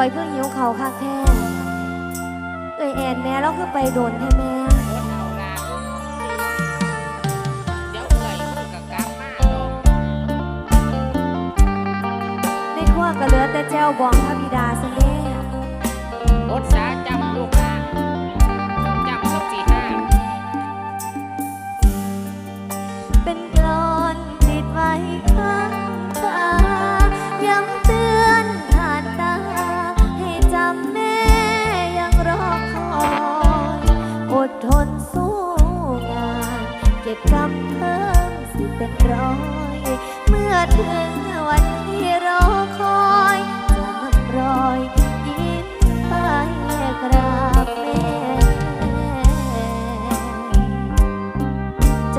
ก่อยเพิ่งหิวเขาวคักแท้เอ้ยแอนแม่เราคือไปโดนแท้แม่เอาลาเดี๋ยวเอื่อยมึงก็กลับมาดอกในครัวก็เหลือแต่แจ้วบองพระบิ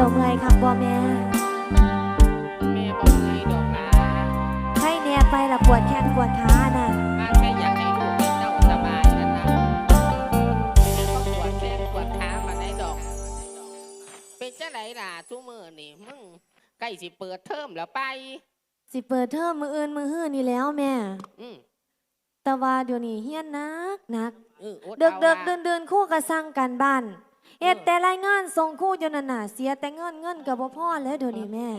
จ้าเมื่อยครับบ่แม่แม่บอกไงดอกลาให้แน่ไปละปวดแขนปวดขาน่ะบ้านแค่อยากให้ลูกให้เจ้าสบายนั่นนะแม่ก็ปวดแขนปวดขามาได้ดอก เป็นจ้าไหนล่ะทุกมือนี่มึงใกล้สิเปิดเทอมแล้วไป สิเปิดเทอมมืออื่นมือฮื้อนี่แล้วแม่ อืมแต่ว่าเดี๋ยวนี้เฮียนนักหนักเอออเดึกอาเดึกล่ะ เดินเดินคู่กระสั่งกันบ้าน เฮ็ดแต่รายงานส่งคู่จนนั่นน่ะเสียแต่เงินเงินกับบ่พอแล้วเดี๋ยวนี้แม่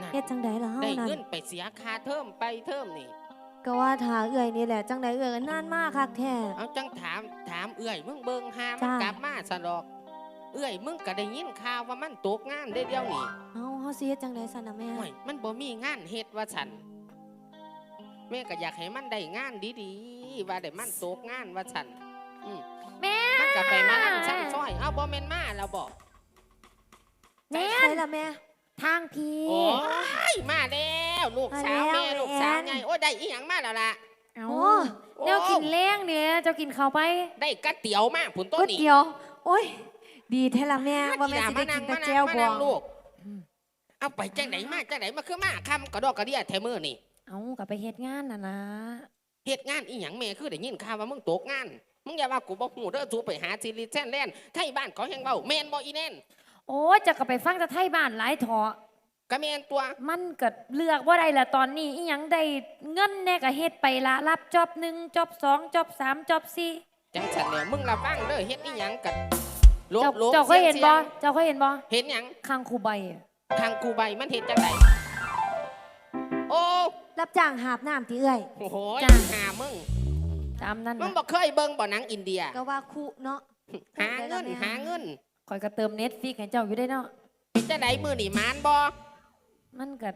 น่ะเฮ็ดจังใดล่ะเฮาได้นั่นเงินไปเสียค่าเทอมไปเทอมนี่ ก็ว่าถ้าเอื้อยนี่แหละจังใดเอื้อยก็นานมากคักแท้เอาจังถามถามเอื่อยมึงเบิงหามันจ้ากลับมาสะดอก เอื่อยมึงก็ได้ยินข่าวว่ามันตกงานได้เดียวนี่เฮาเฮาสิเฮ็ดจังใดซั่นน่ะแม่โอ้ยมันบ่มีงานเฮ็ดว่าฉันแม่ก็อยากให้มันได้งานดีๆว่าได้มันตกงานว่าฉันอืม แม่มันก็ไปมาลั่นชั้นซอยเอาบ่แม่นมาแล้วบอกแม่ใช่ล่ะแม่ทางพีโอ้ยมาแล้วลูกสาวมาแล้วแม่ลูกสาวแอนไงโอ้ยได้อีหยังมาแล้วล่ะเอาโอ้โอ้แนวกินเล้งเนี่ยเจ้ากินข้าวไป ได้ก๋วยเตี๋ยวมาผุนต้นก๋วยนี่เตี๋ยวโอ้ยดีแท้ละแม่ว่าแม่สิได้กินแต่แจ่วบมาอนั่งงลูกเอาไปจังไหนมาจังไหนมาคือมาคำกระดอกกระเดียแทมือนี่เอากลับไปเฮ็ดงานน่ะนะเหตุงานอีหยังแม่คือได้ยินข่าวว่ามึงตกงาน มึงอย่าว่ากูบ่ฮู้เด้อจูไปหาซิลิแซนแลนด์ไทยบ้านเขาแฮงเว้าแม่นบ่อีแน่นโอ้ยจะกลับไปฟังแต่ไทยบ้านหลายเถาะก็แม่นตัวมันก็เลือกว่าได้ละตอนนี้อีหยังได้เงินแน่ก็เฮ็ดไปละรับจอบหนึ่งจอบสองจอบสามจอบสี่จังฉันแล้วมึงระวังเด้อเฮ็ดอีหยังกันลบเจ้าลบเจ้าเคยเห็นบ่สีงเจ้าเคยเห็นบ่เห็นหยังคางคูใบอะทางกูใบมันเฮ็ดจังไดโอ้รับจ้างหาบน้ำที่เอื้อยโหหามึง ตามนั้นมึงน่ะบ่เคยเบิ่งบ่หนังอินเดีย ก็ว่าคุเนาะหาเงินหาเงินคอยก็เติมเน็ตฟิกให้เจ้าอยู่ได้เนาะเป็นจังไดมื้อนี่มานบ่มันก็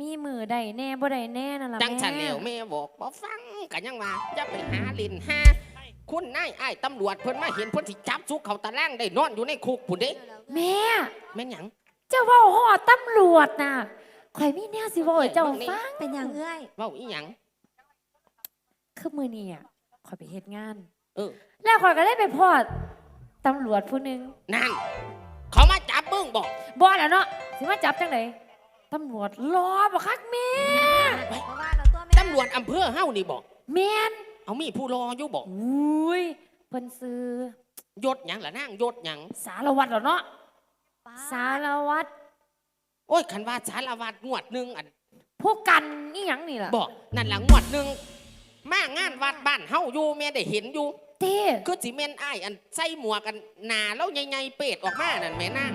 มีมือใดแน่บ่ใดแน่นั่นล่ะจังแม่ฉันเหลวแม่บอกบ่ฟังกันยังว่าจะไปหาลินหาคุณนายอ้ายตำรวจเพิ่นมาเห็นเพิ่นสิจับซุกเขาตะล่างได้นอนอยู่ในคุกพุ่นเด้แม่ แม่นหยังเจ้าเว้าฮอดตำรวจน่ะข่อยมีแนวสิเว้าให้เจ้าฟังเป็นอย่างเอื้อยเว้าอีหยัง คือมื้อนี้อะข่อยไปเฮ็ดงาน เออ แล้วข่อยก็ได้ไปพอดตำรวจผู้หนึงนั่น เขามาจับมึงบอกบ่แล้วเนาะสิมาจับจังไดตำรวจรอบ่คักแม่เพราะว่าเราตัวแม่ตำรวจอำเภอเฮานี่บอก แม่นเอามีผู้รออยู่บอกอุ้ยเพิ่นซื้อยศหยังล่ะนางยศหยังสารวัตรแล้วเนาะป้าสารวัตรโอ้ยคันว่าสารวัตรงวดหนึงอันผู้กันนี่หยังนี่ล่ะบอกนั่นหลังงวดหนึง มางานวัดบ้านเฮาอยู่แม่ได้เห็นอยู่ เต้คือสิแม่นอ้ายอันใส่หมวกกันหนาแล้วใหญ่ๆเป็ดออกมานั่นแม่นาง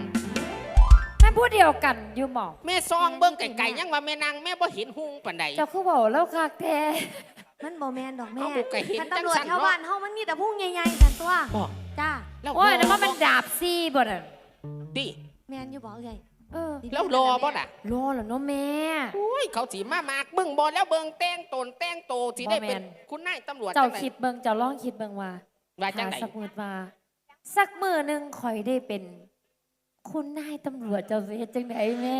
แม่นผู้เดียวกันอยู่หมอแม่ซองเบิ่งไกลๆยังว่าแม่นางแม่บ่เห็นหุงปานใด เจ้าคือบอกแล้วคักแท้มันบ่แม่นดอกแม่เอาบุกไก่เห็นคันตำรวจจังสันชาวเนาะบ้านเฮามันมีแต่พุ่งใหญ่ๆสันตัว บอกจ้า แล้วโอ้ยรแล้วอมันเป็นดาบซี่บ่น่ะดิแม่นอยู่บ่เอื้อย เออแล้วรอบ่ล่ะรอแล้วเนาะแม่โอ้ยเขาสิมามากเบิ่งบ่แล้วเบิ่งแต่งตนแต่งโตสิได้เป็นบ่แม่น คุณนายตำรวจเจ้าจังใดคิดเบิ่งเจ้าลองคิดเบิ่งว่าว่าจังถ้าไดสักมือว่าสักมือหนึงข่อยได้เป็น คุณนายตำรวจเจ้าสิเฮ็ดจังไดแม่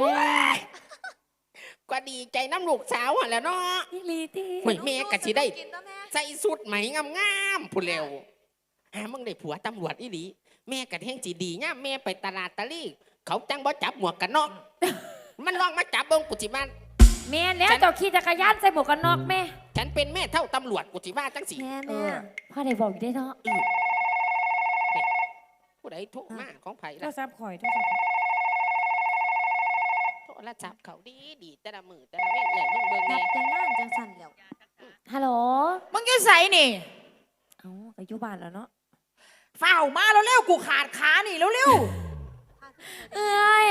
ก็ดีใจน้ำลูกสาวหั่นแหล้วเนาะอีหลีติเฮ้ยแม่ก็สิได้ กินตัวแม่ใส่สุดไหมงามๆพุ่นแล้วหามึงได้ผัวตำรวจอีหลี แม่กะแท่งสิดีย่ามแม่ไปตลาดตะลี่ เขาจังบ่จับหมวกกันน็อก มันลองมาจับเบิ่งกูสิมาแม่แล้วฉัน เจ้าขี่จักรยานใส่หมวกกันน็อกแม่ฉันเป็นแม่เท่าตำรวจกูสิว่าจังสิแม่เอแม่อ พ่อได้บอกอยู่ได้เนาะผู้ใดโทรมาของไผโทรล่ะศัพท์ข่อยโทรศัพท์ข่อยโทรศัพท์เขาดีดีแต่ละมือแต่ละเว้นใหญ่มึงเบิ่งนัแน่บแต่งงานจังสั่นแล้ว ฮัลโหลมึงอยู่ใส่นี่เอ้าก็อยู่บ้านแล้วเนาะ เฝ้ามาแล้วเร็วๆกูขาดขานี่แล้วเร็ว เอ้ย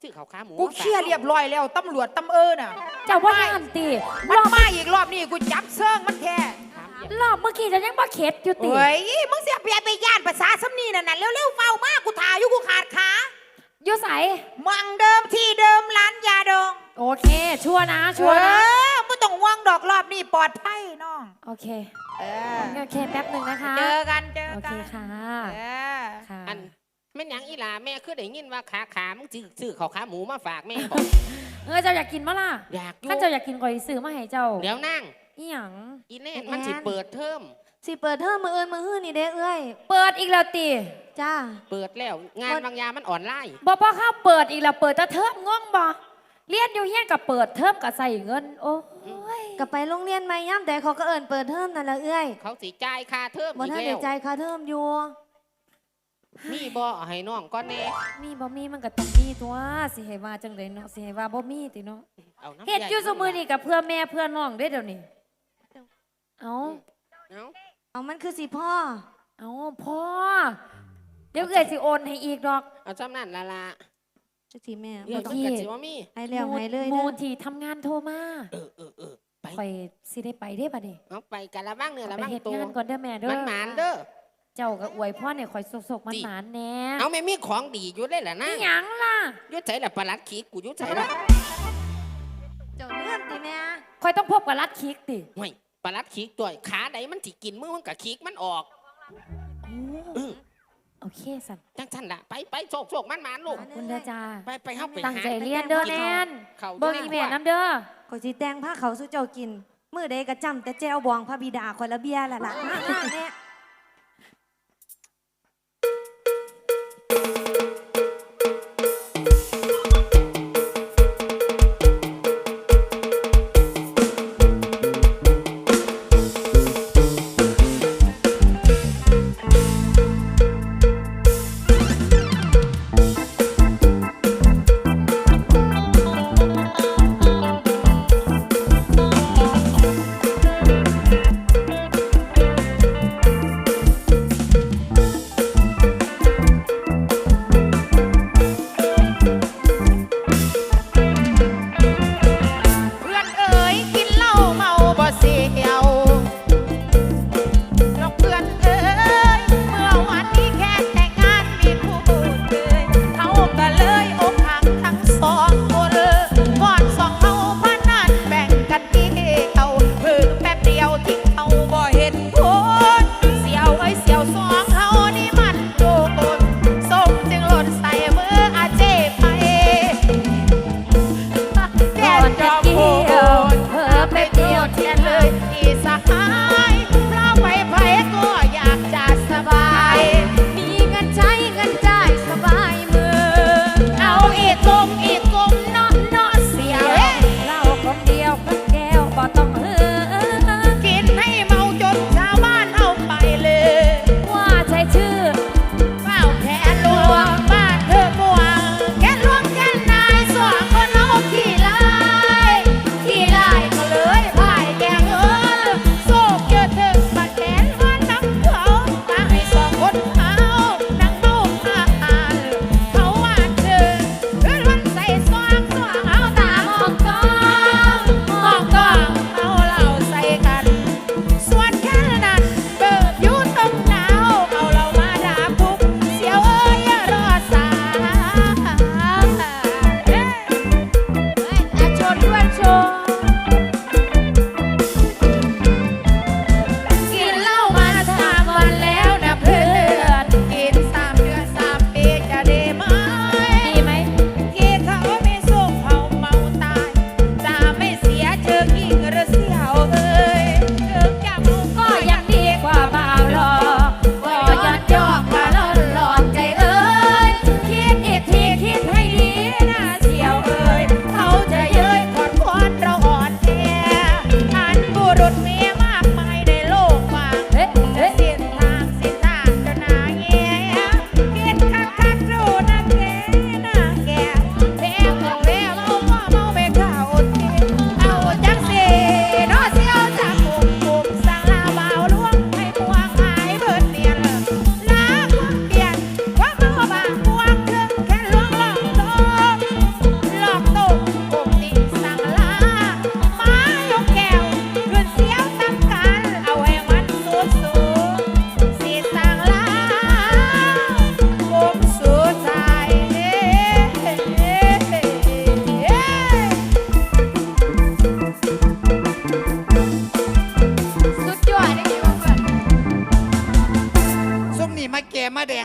ชื่อเขาขาหมูๆกูเคลียร์เรียบร้อยแล้วตำรวจตำเอิญน่ะเจ้าว่าย่านติมันมาอีกรอบนี่กูจับเซิงมันแท้ถามเหยียบรอบเมื่อกี้จะยังบ่เข็ดอยู่ติเฮ้ยมึงเสียเปรียบไปย่านภาษาสำนีนั่นน่ะเร็วๆเฝ้ามากูถ่ายอยู่กูขาดขาอยู่ใสมังเดิมที่เดิมร้านยาดองโอเค ชัวร์นะ ชัวร์เอนะอไม่ต้องห่วงดอกรอบนี่ปลอดภัยน้องโอเค เออ โอเคแป๊บหนึ่งนะคะ เจอกันเจอโอกัเคนค่ะ เออค่ะอันแม่นหยังอีหลาแม่คือได้ยินว่าขาขามึงสิซื้อเขาขาหมูมาฝากแม่บอก เออเจ้าอยากกินมั้ล่ะอยากอยู่ถ้าเจ้าอยากกินก็ซื้อมาให้เจ้าเดี๋ยวนั่งอีหยังอีแน่นมันสิเปิดเทอมสิเปิดเทอมมื้ออื่นมื้อฮื้อนี่เด้เอื้อยเปิดอีกแล้วติจ้า เปิดแล้ว งานบางอยางมันอ่อนไล่บ่พอเข้าเปิดอีกแล้วเปิดแตะเทอมง่วงบ่เรียนอยู่เฮียนกับเปิดเทอมกับใส่เงิน โอ้ยก็ไปโรงเรียนใหม่ย่ำแต่เขาก็เอิ้นเปิดเทอมนั่นแหละเอื้อยเขาสิจ่ายค่าเทอมบ่อีกทันแล้ได้วจ่ายค่าเทอมอยู่ มีบ่เอาให้น้องก่อนแน่มีบ่มีมันก็ต้องมีตัวสิให้ว่าจังไดเนาะสิให้ว่าบ่มีติเนาะเอาน้ำเฮ็ดอยู่ซุมื้อนี้กับเพื่อแม่เพื่อน้องเด้เดี๋ยวนี้เอาเอาเอามันคือสิพ่อ เอาพ่อ เดี๋ยวเอื้อยสิโอนให้อีกดอก เอาจำนั่นละละจักสิแม่เดี๋ยวบ่ต้องกันสิว่ามีให้แล้วให้เลยหมูเด้อที่ทำงานโทรมาเออเออเออไปข่อยสิได้ไปเด้บัดนี้เอาไปกันละบ้างเนื้อละไปบ้างเฮ็ดตัวงานก่อนเด้อแม่เด้อมันหมานเด้อ เจ้าก็อวยพ่อเนี่ยข่อยสกๆมันหมานแน่เอาไม่มีของดีอยู่ได้ล่ะนะนี่หยังล่ะอยุดใส่ละประหลัดขีกูอยุดใส่ละเจ้าเลื่อนติแม่ข่อยต้องพบกับรัดคิกติห่วยประหลัดขีตัวขาใดมันสิกินมือมันกับขีกมันออก เออ โอเคสันจังสันละไปไปโศกโศกมันหมานลูก ขอบคุณเด้อจ้าไปไปเข้าไปตั้งหาใจเรียนเด้อแนนเขาเบิ่งอีแม่น้ำเด้อข่อยสิแต่งผ้าเขาวสู่เจ้ากิน มื้อใดก็จำแต่แจ้วบองพระบิดาข่อยละเบียร์ละล่ะมามาแม่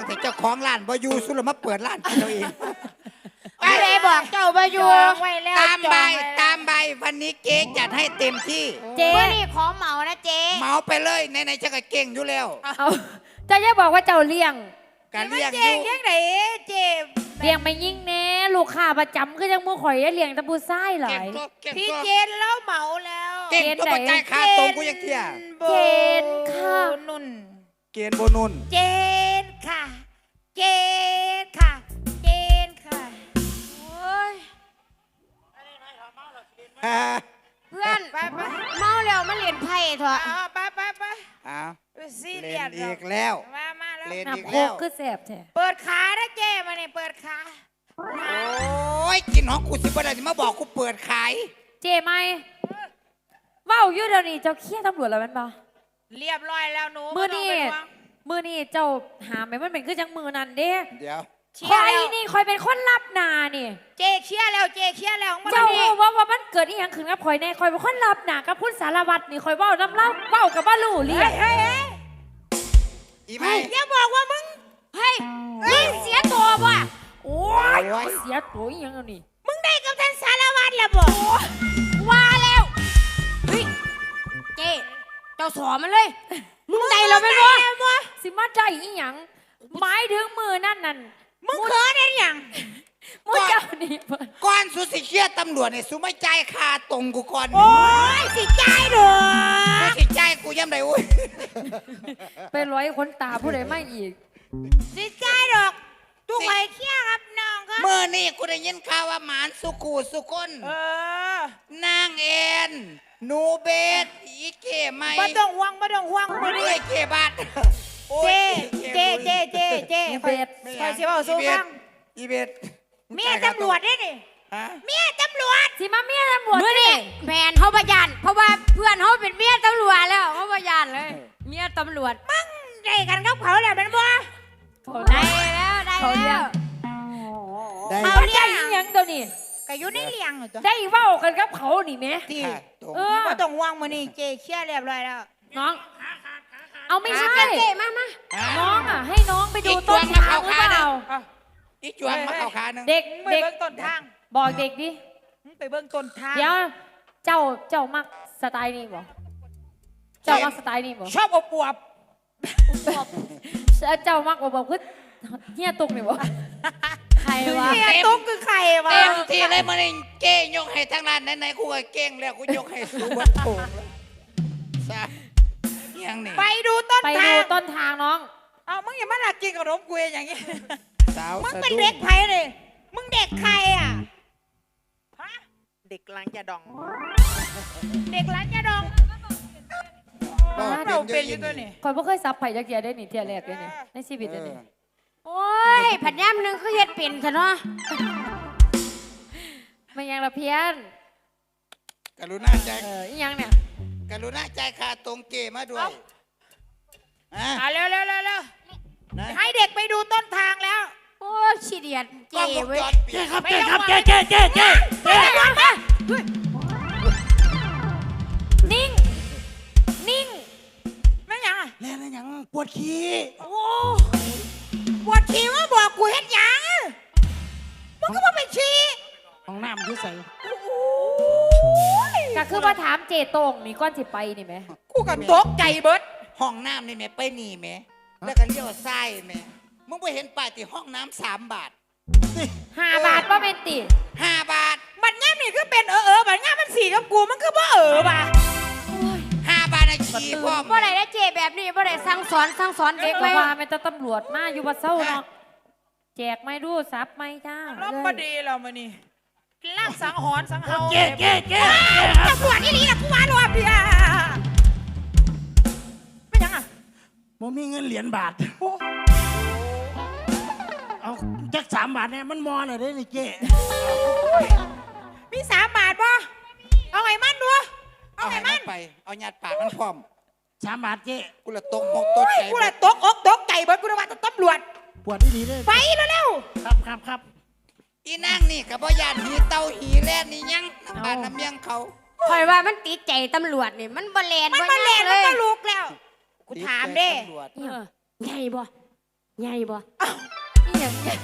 แดงแต่เจ้าของร้านบ่อยู่สุดแล้วมาเปิดร้านกินเราเองไม่ได้บอกเจ้ามาอยู่ไว้แล้วตามใบจองไว้แล้วตามใบวันนี้เก๊จัดให้เต็มที่ เจ๊เมื่อนี่ขอเหมานะเจ๊เมาไปเลยในๆจะก็เก่งอยู่แล้วเอาเจะอย่าบอกว่าเจ้าเลี้ยง การเลี้ยงอเจ๊ยู่ยังไงเจ๊เลี้ยงไม่ยิ่งแน่ลูกค้าประจำคือจังมือข่อยได้เลี้ยงแตะบูไส้หลาเก่งย ตัวเก่งพี่ตัวเจนเล่าเหมาแล้วเก่งตัวประกายคาตรงกูยังเที่ยโบเจนค่ะนุ่น เกณฑ์โบนุนเจนค่ะ เจนค่ะ เจนค่ะโอ้ยฮ่าเพื่อนไปไปเมาแล้วมาเรียนไพ่เถอะไปไปไปอ้าวซีเล่เรียนสอีกแล้ว มามาแล้ว เล่นน้ำอีกโคแล้กว คือแสบแท้เปิดขานะเจ้มาเนี่ยเปิดขาโอ้ยกินของกูสิบ่ได้สิมาบอกกูเปิดขาย เจไหมเว้าอยู่เดี๋ยวนี้เจ้าเครียดตำรวจแล้วแมันบ่ เรียบร้อยแล้วหนูมือนี่ไต้งเป็นห่วงมือนี่เจ้าหาไหมมันเป็นคือจังมือนั่นเด้เดี๋ยว เชีคยอร์ยแล้วนี่คอยเป็นคนรับหนานี่ เจเคลียร์แล้วเจเคลียร์แล้วของมันเจ้านี่รู้ว่าว่ามันเกิดอีหยังขึ้นกับคอยแน่คอยเป็นคนรับหนากับพุทธสารวัตรนี่คอยเว้าน้ำเล่าเว้ากับบ้าลู่เรียเฮ้กยเฮ้ยเฮ้ยอีไหมอย่าบอกว่ามึงเฮ้ยมึงเสียตัวบ่ะโอ้ยเสียตัวอีหยังแล้วนี่มึงได้กับท่านสารวัตรแล้วบ่ เจ้าสอมันเลย มึงได้แล้วเป็นบ่สิมาใจอีหยังหมายถึงมือนั่นนั่นมึงเขินได้ยังมือเจ้านี่เพิ่นก่อนสุสิเครียดตำรวจเนี่ยสุไม่จ่ายค่าตรงกูก่อนโอ้ยสิจ่ายเด้อสุสิจ่ายกูย่ำได้โอ้ยไปร้อยคนตาผู้ใดไม่อีก สิจ่ายดอก ทุกใครเคลียร์ครับน้องครับ เมื่อนี่กูได้ยินข่าวว่าหมานสุกูสุคนเออนางเอ็นหนูเบสอีเก๋ไม่บ่ต้องห่วงบ่ต้องห่วงมื้อด้นี้วยเก๋บัตรโอ้เจยเจ เจ เจ เจอีเบส คอยสิเว้าสู้ฟังอีเบสเมียตำรวจได้นี่ฮะเมียตำรวจ สิมาเมียตำรวจมื่อนี่แมนเขาประยันเพราะว่าเพื่อนเขาเป็นเมียตำรวจแล้วเขาประยันเลย เมียตำรวจมึงได้กันกับเขาแล้วแมันบ่เขาได้แล้วได้เขาเลี้ยแล้งว ได้เขาเลี้ยงอีหยังตัวนี้ ก็อยู่ในเลี้ยงอยู่ตัวได้เว้ากันกับเขานี่แหม่ ที่ค่าตรงเออ บ่ต้องห่วงมื้อนี้เจเคลียร์เรียบร้อยแล้วน้อง เอาไม่ใช่ เจ๊มามาน้องอะ ให้น้องไปดูต้นทางหรือเปล่า อีจวงมาเข้าขาหนึงเด็กมึงไปเด็กเบิ่งต้นทางบอกเด็กดิ มึงไปเบิ่งต้นทาง เดี๋ยวเจ้าเจ้ามักสไตล์นี้บ่เจ้ามักสไตล์นี้บ่ชอบอบอวบเจ้ามักบ่บอกคือเฮียตุกนี่บ่ใคร วะเมียตุ๊กคือใครวะเต็มที่เลยมันนี่เก้ยกให้ทั้งร้านไหนๆกูก็เก่งแล้วกูยกให้สูบนโถงแล้วซะยังนี่ไปดูต้นไปทาดูงต้นทางน้อง เอามึงอย่ามาหลักกินขนมกูอย่างงี้สาวมึงสะเป็นดุ้เด็งกไผเลยมึงเด็กใครอะฮะเด็กล้างยาดอง เด็กล้างยาดองบอกเราเป็นอเดี๋ยู่ยวตัวนี้นี้คอยบ่เคยซับไผ่จักเทียได้นี่เทียแรกเลยนี่ในชีวิตเลยนี่ โอ้ยผัดย่ำหนึงคือเฮ็ดเป็นซะเนาะไม่ยังละเพี้ยนกรุณาใจเอออีหยังเนี่ยกรุณาใจคาตรงเกมาด้วยอะอะเร็วเร็วเร็วเร็วนะให้เด็กไปดูต้นทางแล้วโอ้ยขี้เดียดกล้เจ๊องวงเว้ยจรปิดไม่ต้องเจ๊เจ๊เจ๊เจ๊เจ๊นิ่ง นิ่งไม่ยังอะแล้วนั่นยังปวดขี้โอ้ ปวดฉี่มาบอกกูเฮ็ดหยังมึงก็มาไปฉี่ห้องน้ำอยู่ใส่ก็คือมาถามเจตรงนี่ก้อนสิไปนี่ไหมกูกับตกใจเบิดห้องน้ำนี่แม่ไปนี่แม่แล้วก็เลี้ยวซ้ายแม่มึงไปเห็นป้ายที่ห้องน้ำสามบาทห้าบาทว่าเป็นติห้าบาทบัดง่ามนี่คือเป็นเออเออบัดง่ามมันสีกับกูมันคือบ่เออป่ะห้า บาทนะขี้พ่อมบ่ได้นะเจ๊แบบนี้บ่ได้สั่งสอนสั่งสอนเด็เด็กกไว้ว่าเป็นตำรวจมาอยู่วัดเศร้าเนาะแจกไม่ดูซับไม่จ้ารับเลยมาดีเรามานี่ล่างสังหรณ์สังเฮาเจ๊เจ๊เจ๊ตำรวจนี่ลีนะกูว่ารอบเดียวไม่ยังอะผมมีเงินเหรียญบาทเอาจักสามบาทเนี่ยมันมอหน่อยได้นี่เจ๊มีสามบาทป่ะเอาไงมันดู เอาเอาไงให้มัมันนไป เอาญาติปากมันพร้อม สามบาทเจ๊กูละตกมกตกใจกูละตกอกตกใจเบิดกูนึกว่าตำรวจ ปวดที่ดีเลยไปเร็วครับครับครับ อีนั่งนี่กับพ่ยานหีเตาหีแล่นนี่ยังน้ำบานน้ำเมียงเขาคอยว่ามันติดใจตำรวจนี่มันบ่แลนๆมันบ่มาหเล่ยันงมันเลยก็ลุกแล้ว กูถามเด้ตำรวจเออใหญ่บ่ใหญ่บ่อีหยังเนี่ย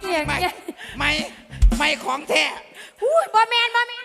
อีหยังไม่เนี่ยไม่ไม่ของแท้ อุ้ยบ่แมนบ่แมน